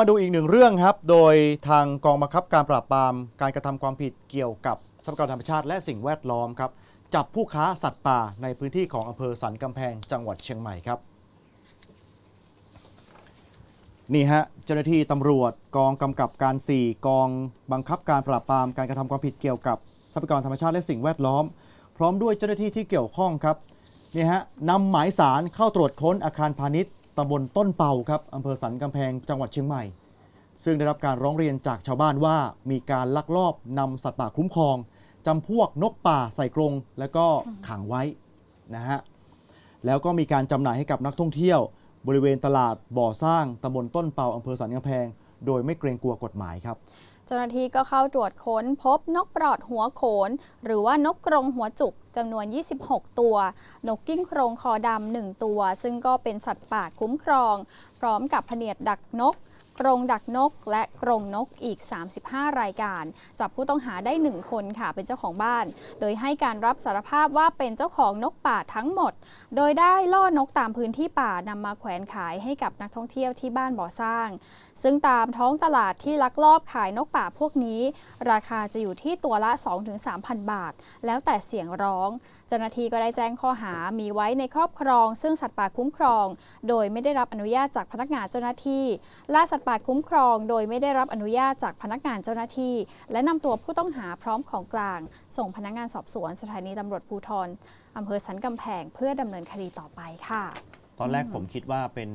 มาดูอีกหนึ่งเรื่องครับ โดยทางกองบังคับการปราบปรามการกระทำความผิดเกี่ยวกับทรัพยากรธรรมชาติและสิ่งแวดล้อมครับ จับผู้ค้าสัตว์ป่าในพื้นที่ของอำเภอสันกำแพงจังหวัดเชียงใหม่ครับ นี่ฮะเจ้าหน้าที่ตำรวจกองกำกับการ 4 กองบังคับการปราบปรามการกระทำความผิดเกี่ยวกับทรัพยากรธรรมชาติและสิ่งแวดล้อม พร้อมด้วยเจ้าหน้าที่ที่เกี่ยวข้องครับนี่ฮะนำหมายสารเข้าตรวจค้นอาคารพาณิชย์ ตำบลต้นเปาครับอำเภอสันกำแพงจังหวัดเชียงใหม่ ซึ่งได้รับการร้องเรียนจากชาวบ้านว่ามีการลักลอบนำสัตว์ป่าคุ้มครองจำพวกนกป่าใส่กรงแล้วก็ขังไว้นะฮะแล้วก็มีการจำหน่ายให้กับนักท่องเที่ยว บริเวณตลาดบ่อสร้างตำบลต้นเปาอำเภอสันกำแพง โดยไม่เกรงกลัวกฎหมายครับ เจ้าหน้าที่ก็เข้าตรวจค้นพบนกปลอดหัวโขน หรือว่านกกรงหัวจุกจำนวน 26 ตัว นกกิ้งโครงคอดำหนึ่งตัว ซึ่งก็เป็นสัตว์ป่าคุ้มครอง พร้อมกับผเนียดดักนก กรงดักนก และกรงนกอีก 35 รายการ จับผู้ต้องหาได้ 1 คนค่ะเป็นเจ้าของบ้าน โดยให้การรับสารภาพว่าเป็นเจ้าของนกป่าทั้งหมด โดยได้ล่อนกตามพื้นที่ป่านำมาแขวนขายให้กับนักท่องเที่ยวที่บ้านบ่อสร้าง ซึ่งตามท้องตลาดที่ลักลอบขายนกป่าพวกนี้ ราคาจะอยู่ที่ตัวละ 2-3,000 บาท แล้วแต่เสียงร้อง เจ้าหน้าที่ก็ได้แจ้งข้อหามีไว้ในครอบครอง ซึ่งสัตว์ป่าคุ้มครอง โดยไม่ได้รับอนุญาตจากพนักงานเจ้าหน้าที่ล่าสัตว์ป่าคุ้มครอง โดยไม่ได้รับอนุญาตจากพนักงานเจ้าหน้าที่ และนำตัวผู้ต้องหาพร้อมของกลาง ส่งพนักงานสอบสวนสถานีตำรวจภูธรอำเภอสันกำแพงเพื่อดำเนินคดีต่อไปค่ะ ตอนแรกผมคิดว่าเป็น